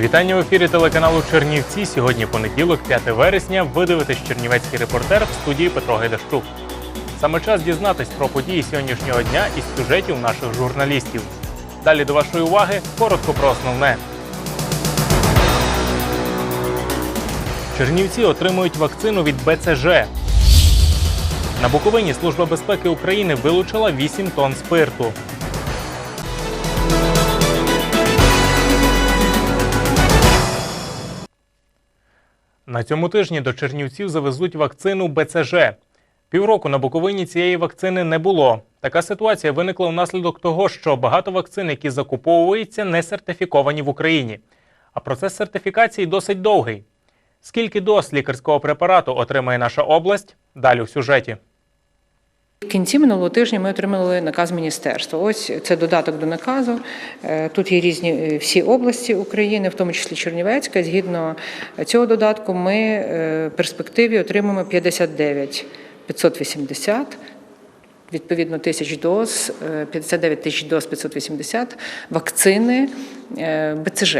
Вітання в ефірі телеканалу Чернівці. Сьогодні понеділок, 5 вересня. Ви дивитесь Чернівецький репортер в студії Петро Гайдащук. Саме час дізнатись про події сьогоднішнього дня із сюжетів наших журналістів. Далі до вашої уваги коротко про основне. Чернівці отримують вакцину від БЦЖ. На Буковині Служба безпеки України вилучила 8 тонн спирту. На цьому тижні до Чернівців завезуть вакцину БЦЖ. Півроку на Буковині цієї вакцини не було. Така ситуація виникла внаслідок того, що багато вакцин, які закуповуються, не сертифіковані в Україні. А процес сертифікації досить довгий. Скільки доз лікарського препарату отримає наша область? Далі в сюжеті. В кінці минулого тижня ми отримали наказ міністерства. Ось це додаток до наказу. Е, Тут є різні е, всі області України, в тому числі Чернівецька. Згідно цього додатку, ми е, в перспективі отримаємо 59 580 відповідно тисяч доз, е, 59 тисяч доз 580 вакцини е, БЦЖ.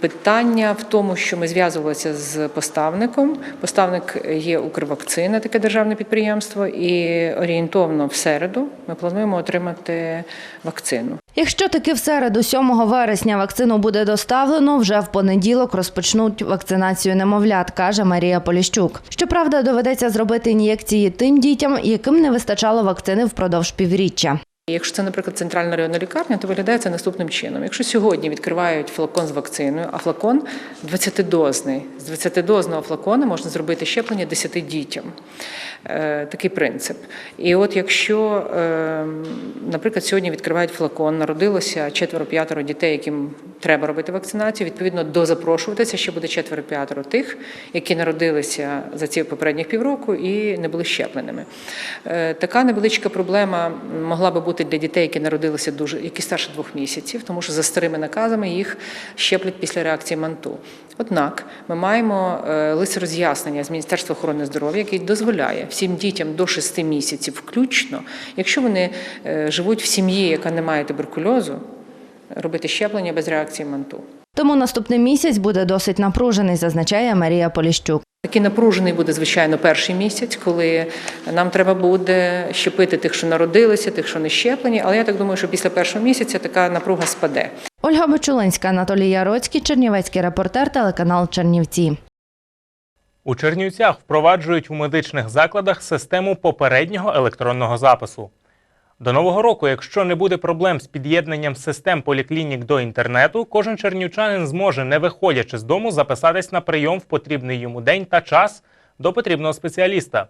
Питання в тому, що ми зв'язувалися з поставником. Поставник є Укрвакцина, таке державне підприємство, і орієнтовно в середу ми плануємо отримати вакцину. Якщо таки в середу, 7 вересня, вакцину буде доставлено, вже в понеділок розпочнуть вакцинацію немовлят, каже Марія Поліщук. Щоправда, доведеться зробити ін'єкції тим дітям, яким не вистачало вакцини впродовж півріччя. Якщо це, наприклад, центральна районна лікарня, то виглядає це наступним чином. Якщо сьогодні відкривають флакон з вакциною, а флакон 20-дозний, з 20-дозного флакона можна зробити щеплення 10 дітям. Е, такий принцип. І от якщо, е, наприклад, сьогодні відкривають флакон, народилося четверо-п'ятеро дітей, яким треба робити вакцинацію, відповідно, дозапрошуватися ще буде четверо-п'ятеро тих, які народилися за ці попередніх півроку і не були щепленими. Е, Така невеличка проблема могла би бути для дітей, які народилися дуже, які старше двох місяців, тому що за старими наказами їх щеплять після реакції манту. Однак ми маємо е, лист роз'яснення з Міністерства охорони здоров'я, який дозволяє всім дітям до 6 місяців, включно, якщо вони е, живуть в сім'ї, яка не має туберкульозу, робити щеплення без реакції манту. Тому наступний місяць буде досить напружений, зазначає Марія Поліщук. Такий напружений буде, звичайно, перший місяць, коли нам треба буде щепити тих, що народилися, тих, що не щеплені. Але я так думаю, що після першого місяця така напруга спаде. Ольга Бочулинська, Анатолій Яроцький, Чернівецький репортер, телеканал Чернівці. У Чернівцях впроваджують у медичних закладах систему попереднього електронного запису. До нового року, якщо не буде проблем з під'єднанням систем поліклінік до інтернету, кожен чернівчанин зможе, не виходячи з дому, записатись на прийом в потрібний йому день та час до потрібного спеціаліста.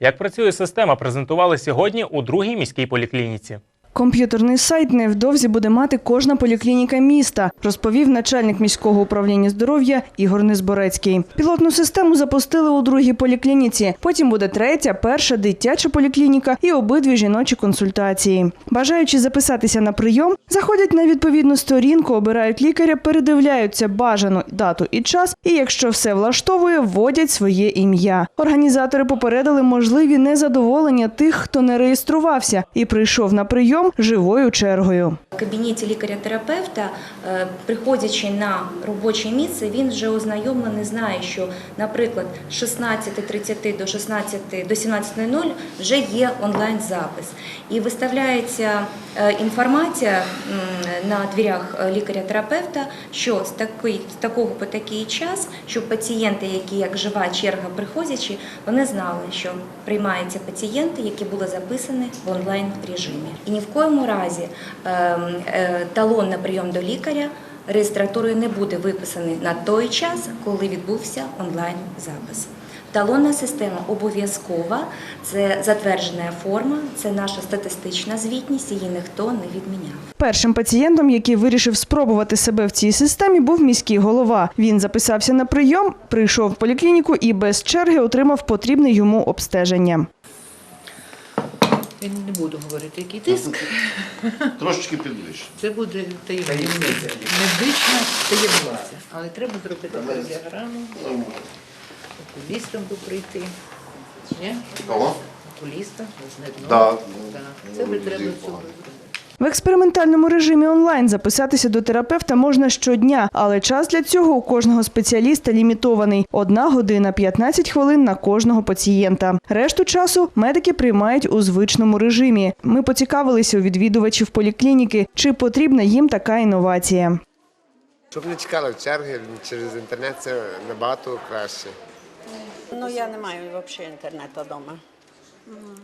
Як працює система, презентували сьогодні у другій міській поліклініці. Комп'ютерний сайт невдовзі буде мати кожна поліклініка міста, розповів начальник міського управління здоров'я Ігор Незборецький. Пілотну систему запустили у другій поліклініці. Потім буде третя, перша дитяча поліклініка і обидві жіночі консультації. Бажаючи записатися на прийом, заходять на відповідну сторінку, обирають лікаря, передивляються бажану дату і час. І якщо все влаштовує, вводять своє ім'я. Організатори попередили можливі незадоволення тих, хто не реєструвався і прийшов на прийом живою чергою. В кабінеті лікаря-терапевта, е, приходячи на робоче місце, він вже ознайомлений, знає, що, наприклад, з 16.30 до 16, до 17.00 вже є онлайн-запис. І виставляється е, інформація на дверях е, лікаря-терапевта, що з, такий, з такого по такий час, щоб пацієнти, які як жива черга приходячи, вони знали, що приймаються пацієнти, які були записані в онлайн режимі. І ні в коєму разі ем, е, талон на прийом до лікаря реєстратурою не буде виписаний на той час, коли відбувся онлайн запис. Талонна система обов'язкова, це затверджена форма, це наша статистична звітність, її ніхто не відміняв. Першим пацієнтом, який вирішив спробувати себе в цій системі, був міський голова. Він записався на прийом, прийшов в поліклініку і без черги отримав потрібне йому обстеження. Я не буду говорити, який тиск. Трошечки підвищено. Це буде таємниця. Медична таємниця. Але треба зробити кардіограму, окулістом би прийти. Ні? Кого? Окуліста, не знаю. Так. Це би треба зробити. В експериментальному режимі онлайн записатися до терапевта можна щодня, але час для цього у кожного спеціаліста лімітований – одна година 15 хвилин на кожного пацієнта. Решту часу медики приймають у звичному режимі. Ми поцікавилися у відвідувачів поліклініки, чи потрібна їм така інновація. Щоб не чекали в черги через інтернет, це набагато краще. Ну, я не маю взагалі інтернету вдома.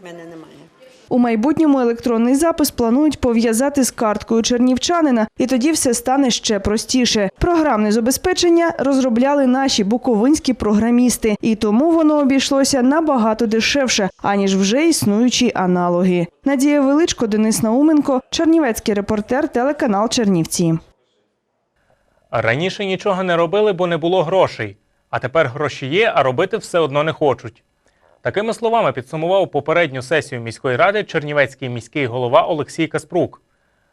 У мене немає. У майбутньому електронний запис планують пов'язати з карткою чернівчанина, і тоді все стане ще простіше. Програмне забезпечення розробляли наші буковинські програмісти, і тому воно обійшлося набагато дешевше, аніж вже існуючі аналоги. Надія Величко, Денис Науменко, Чернівецький репортер, телеканал Чернівці. Раніше нічого не робили, бо не було грошей. А тепер гроші є, а робити все одно не хочуть. Такими словами підсумував попередню сесію міської ради чернівецький міський голова Олексій Каспрук.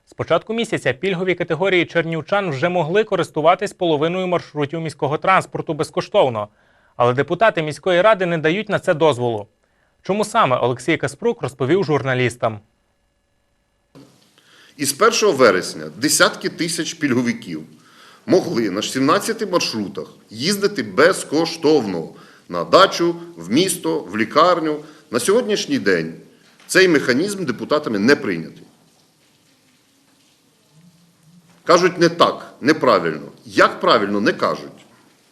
З початку місяця пільгові категорії чернівчан вже могли користуватись половиною маршрутів міського транспорту безкоштовно, але депутати міської ради не дають на це дозволу. Чому саме Олексій Каспрук розповів журналістам? І з 1 вересня десятки тисяч пільговиків могли на 17 маршрутах їздити безкоштовно на дачу, в місто, в лікарню. На сьогоднішній день цей механізм депутатами не прийнятий. Кажуть не так, неправильно. Як правильно, не кажуть.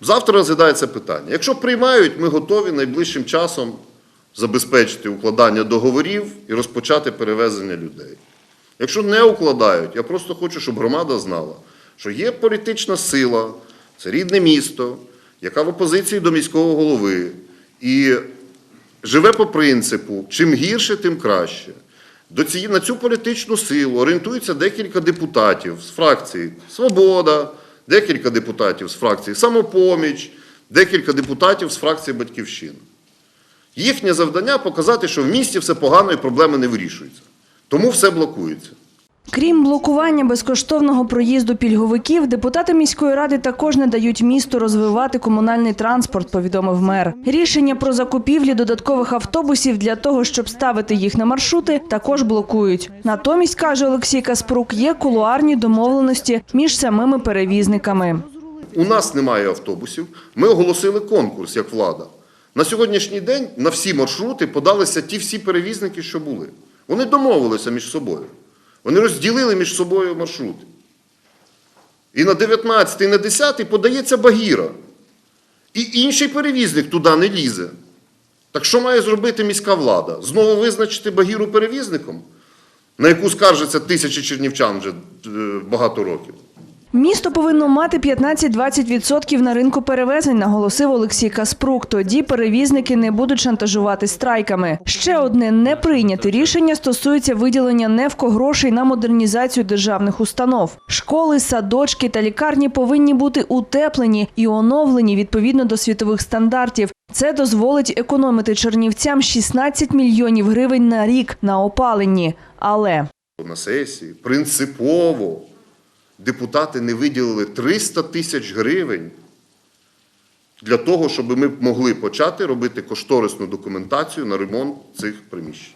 Завтра розглядається питання. Якщо приймають, ми готові найближчим часом забезпечити укладання договорів і розпочати перевезення людей. Якщо не укладають, я просто хочу, щоб громада знала, що є політична сила, це рідне місто, яка в опозиції до міського голови і живе по принципу, чим гірше, тим краще. До цієї, на цю політичну силу орієнтуються декілька депутатів з фракції Свобода, декілька депутатів з фракції Самопоміч, декілька депутатів з фракції Батьківщина. Їхнє завдання показати, що в місті все погано і проблеми не вирішуються. Тому все блокується. Крім блокування безкоштовного проїзду пільговиків, депутати міської ради також не дають місту розвивати комунальний транспорт, повідомив мер. Рішення про закупівлі додаткових автобусів для того, щоб ставити їх на маршрути, також блокують. Натомість, каже Олексій Каспрук, є кулуарні домовленості між самими перевізниками. У нас немає автобусів. Ми оголосили конкурс як влада. На сьогоднішній день на всі маршрути подалися ті всі перевізники, що були. Вони домовилися між собою. Вони розділили між собою маршрути. І на 19 і на 10 подається багіра. І інший перевізник туди не лізе. Так що має зробити міська влада? Знову визначити багіру перевізником, на яку скаржаться тисячі чернівчан вже е, багато років. Місто повинно мати 15-20% на ринку перевезень, наголосив Олексій Каспрук. Тоді перевізники не будуть шантажувати страйками. Ще одне неприйняте рішення стосується виділення невко грошей на модернізацію державних установ. Школи, садочки та лікарні повинні бути утеплені і оновлені відповідно до світових стандартів. Це дозволить економити чернівцям 16 мільйонів гривень на рік на опаленні. Але на сесії принципово депутати не виділили 300 тисяч гривень для того, щоб ми могли почати робити кошторисну документацію на ремонт цих приміщень.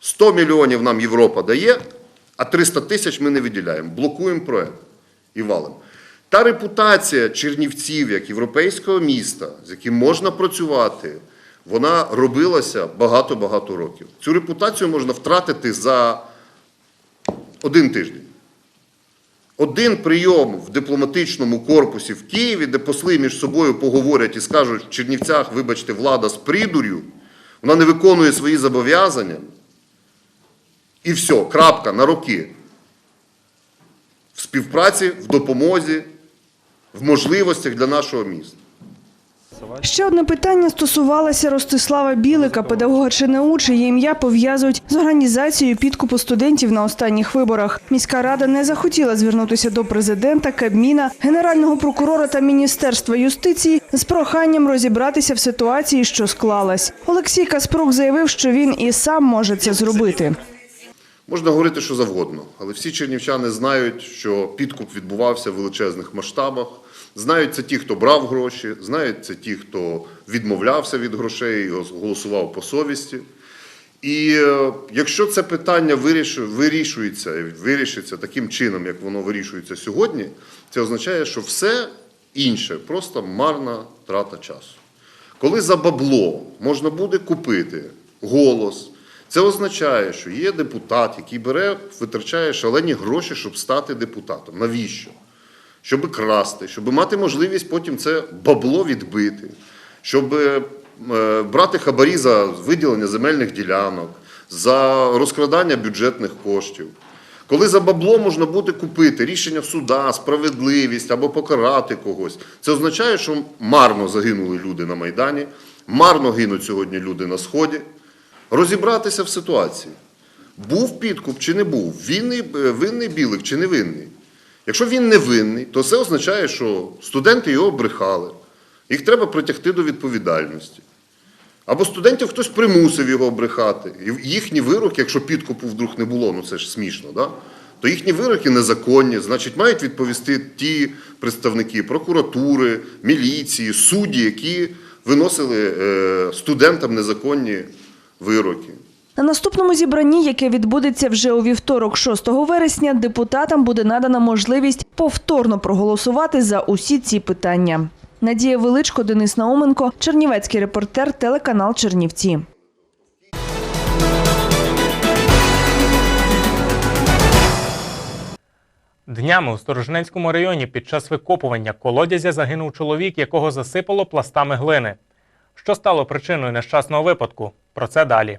100 мільйонів нам Європа дає, а 300 тисяч ми не виділяємо. Блокуємо проект і валимо. Та репутація Чернівців як європейського міста, з яким можна працювати, вона робилася багато-багато років. Цю репутацію можна втратити за один тиждень. Один прийом в дипломатичному корпусі в Києві, де посли між собою поговорять і скажуть, в Чернівцях, вибачте, влада з придур'ю, вона не виконує свої зобов'язання. І все, крапка на роки. В співпраці, в допомозі, в можливостях для нашого міста. Ще одне питання стосувалося Ростислава Білика, педагога чи ЧНУ, чиє ім'я пов'язують з організацією підкупу студентів на останніх виборах. Міська рада не захотіла звернутися до президента, Кабміна, генерального прокурора та міністерства юстиції з проханням розібратися в ситуації, що склалась. Олексій Каспрук заявив, що він і сам може це зробити. Можна говорити що завгодно, але всі чернівчани знають, що підкуп відбувався в величезних масштабах. Знають це ті, хто брав гроші, знають це ті, хто відмовлявся від грошей голосував по совісті. І е, якщо це питання вирішується, вирішиться таким чином, як воно вирішується сьогодні, це означає, що все інше просто марна трата часу. Коли за бабло можна буде купити голос, це означає, що є депутат, який бере, витрачає шалені гроші, щоб стати депутатом. Навіщо? Щоб красти, щоб мати можливість потім це бабло відбити, щоб е, брати хабарі за виділення земельних ділянок, за розкрадання бюджетних коштів. Коли за бабло можна буде купити рішення суда, справедливість або покарати когось, це означає, що марно загинули люди на Майдані, марно гинуть сьогодні люди на Сході. Розібратися в ситуації. Був підкуп чи не був, винний, е, винний білик чи не винний. Якщо він не винний, то це означає, що студенти його брехали. Їх треба притягти до відповідальності. Або студентів хтось примусив його брехати. І їхні вироки, якщо підкупу вдруг не було, ну це ж смішно, да? то їхні вироки незаконні, значить, мають відповісти ті представники прокуратури, міліції, судді, які виносили е, студентам незаконні вироки. На наступному зібранні, яке відбудеться вже у вівторок, 6 вересня, депутатам буде надана можливість повторно проголосувати за усі ці питання. Надія Величко, Денис Науменко, Чернівецький репортер, телеканал Чернівці. Днями у Сторожненському районі під час викопування колодязя загинув чоловік, якого засипало пластами глини. Що стало причиною нещасного випадку? Про це далі.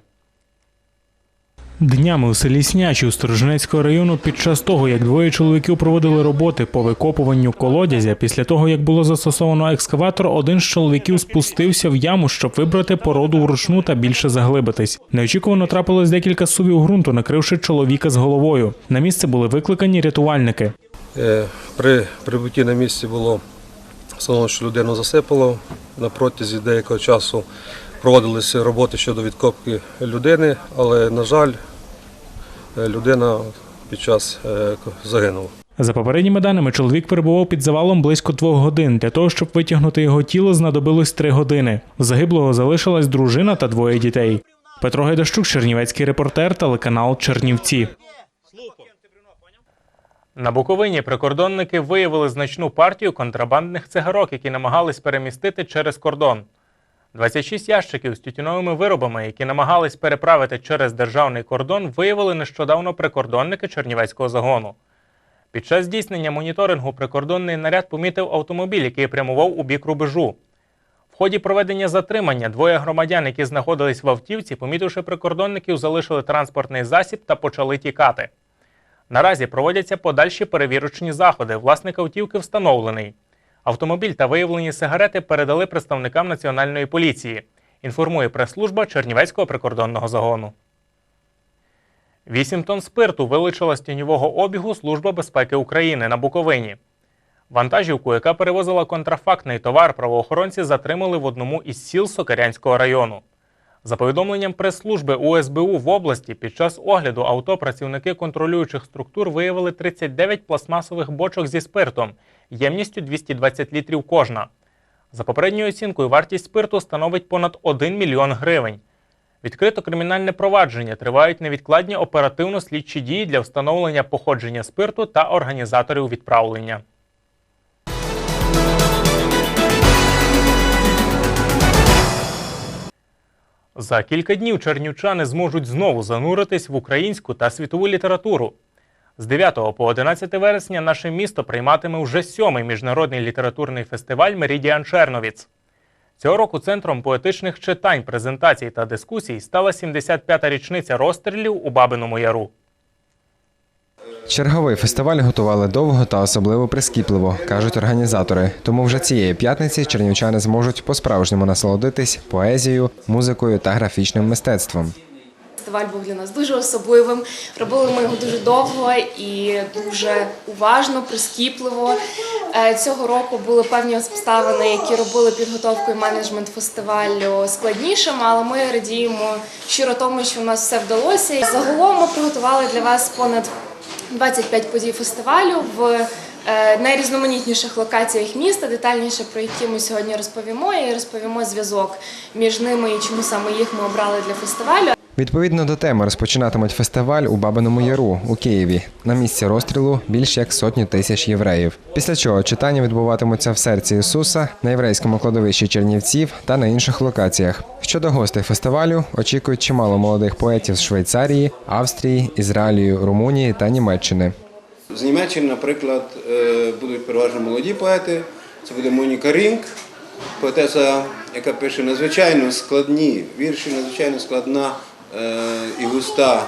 Днями у селі Снячі у Сторожнецького району під час того, як двоє чоловіків проводили роботи по викопуванню колодязя, після того, як було застосовано екскаватор, один з чоловіків спустився в яму, щоб вибрати породу вручну та більше заглибитись. Неочікувано трапилось декілька сувів ґрунту, накривши чоловіка з головою. На місце були викликані рятувальники. Е, При прибутті на місці було встановлено, що людину засипало. На протязі деякого часу проводилися роботи щодо відкопки людини, але, на жаль, е, людина під час е, загинула. За попередніми даними, чоловік перебував під завалом близько двох годин. Для того, щоб витягнути його тіло, знадобилось три години. В загиблого залишилась дружина та двоє дітей. Петро Гайдащук, Чернівецький репортер, телеканал Чернівці. На Буковині прикордонники виявили значну партію контрабандних цигарок, які намагались перемістити через кордон. 26 ящиків з тютюновими виробами, які намагались переправити через державний кордон, виявили нещодавно прикордонники Чернівецького загону. Під час здійснення моніторингу прикордонний наряд помітив автомобіль, який прямував у бік рубежу. В ході проведення затримання двоє громадян, які знаходились в автівці, помітивши прикордонників, залишили транспортний засіб та почали тікати. Наразі проводяться подальші перевірочні заходи. Власник автівки встановлений. Автомобіль та виявлені сигарети передали представникам національної поліції. Інформує прес-служба Чернівецького прикордонного загону. 8 тонн спирту вилучила з тіньового обігу Служба безпеки України на Буковині. Вантажівку, яка перевозила контрафактний товар, правоохоронці затримали в одному із сіл Сокирянського району. За повідомленням прес-служби УСБУ в області, під час огляду авто працівники контролюючих структур виявили 39 пластмасових бочок зі спиртом ємністю 220 літрів кожна. За попередньою оцінкою, вартість спирту становить понад 1 мільйон гривень. Відкрито кримінальне провадження тривають невідкладні оперативно-слідчі дії для встановлення походження спирту та організаторів відправлення. За кілька днів чернівчани зможуть знову зануритись в українську та світову літературу. З 9 по 11 вересня наше місто прийматиме вже сьомий міжнародний літературний фестиваль Меридіан Черновіц. Цього року центром поетичних читань, презентацій та дискусій стала 75-та річниця розстрілів у Бабиному Яру. Черговий фестиваль готували довго та особливо прискіпливо, кажуть організатори. Тому вже цієї п'ятниці чернівчани зможуть по-справжньому насолодитись поезією, музикою та графічним мистецтвом. Фестиваль був для нас дуже особливим. Робили ми його дуже довго і дуже уважно, прискіпливо. Е, Цього року були певні обставини, які робили підготовку і менеджмент фестивалю складнішим, але ми радіємо щиро тому, що в нас все вдалося. Загалом ми приготували для вас понад 25 подій фестивалю в е, найрізноманітніших локаціях міста. Детальніше про які ми сьогодні розповімо і розповімо зв'язок між ними і чому саме їх ми обрали для фестивалю. Відповідно до теми розпочинатимуть фестиваль у Бабиному Яру у Києві. На місці розстрілу більш як сотні тисяч євреїв. Після чого читання відбуватимуться в серці Ісуса, на єврейському кладовищі Чернівців та на інших локаціях. Щодо гостей фестивалю, очікують чимало молодих поетів з Швейцарії, Австрії, Ізраїлю, Румунії та Німеччини. З Німеччини, наприклад, е, будуть переважно молоді поети. Це буде Моніка Рінк, поетеса, яка пише надзвичайно складні вірші, надзвичайно складна і густа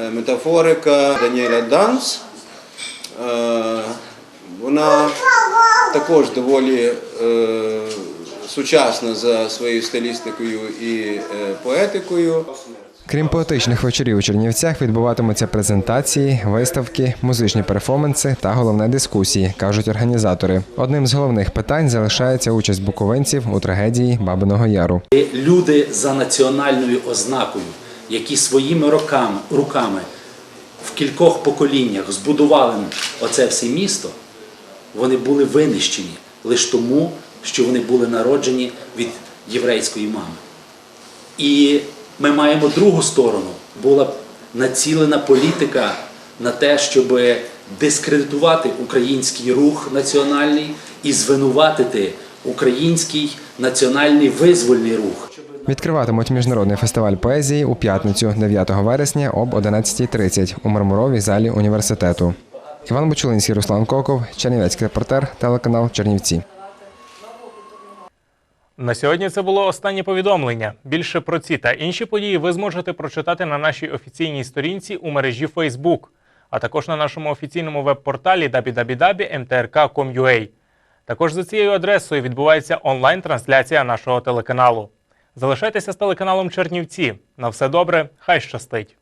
е, метафорика Даніеля Данс. Е, Вона також доволі е, сучасна за своєю стилістикою і е, поетикою. Крім поетичних вечорів у Чернівцях, відбуватимуться презентації, виставки, музичні перформанси та головне дискусії, кажуть організатори. Одним з головних питань залишається участь буковинців у трагедії Бабиного Яру. люди за національною ознакою, які своїми роками, руками в кількох поколіннях збудували оце все місто, вони були винищені лише тому, що вони були народжені від єврейської мами. І ми маємо другу сторону. Була націлена політика на те, щоб дискредитувати український рух національний і звинуватити український національний визвольний рух. Відкриватимуть міжнародний фестиваль поезії у п'ятницю, 9 вересня об 11.30 у мармуровій залі університету. Іван Бучулинський, Руслан Коков, Чернівецький репортер, телеканал Чернівці. На сьогодні це було останнє повідомлення. Більше про ці та інші події ви зможете прочитати на нашій офіційній сторінці у мережі Facebook, а також на нашому офіційному веб-порталі www.mtrk.com.ua. Також за цією адресою відбувається онлайн-трансляція нашого телеканалу. Залишайтеся з телеканалом Чернівці. На все добре, хай щастить!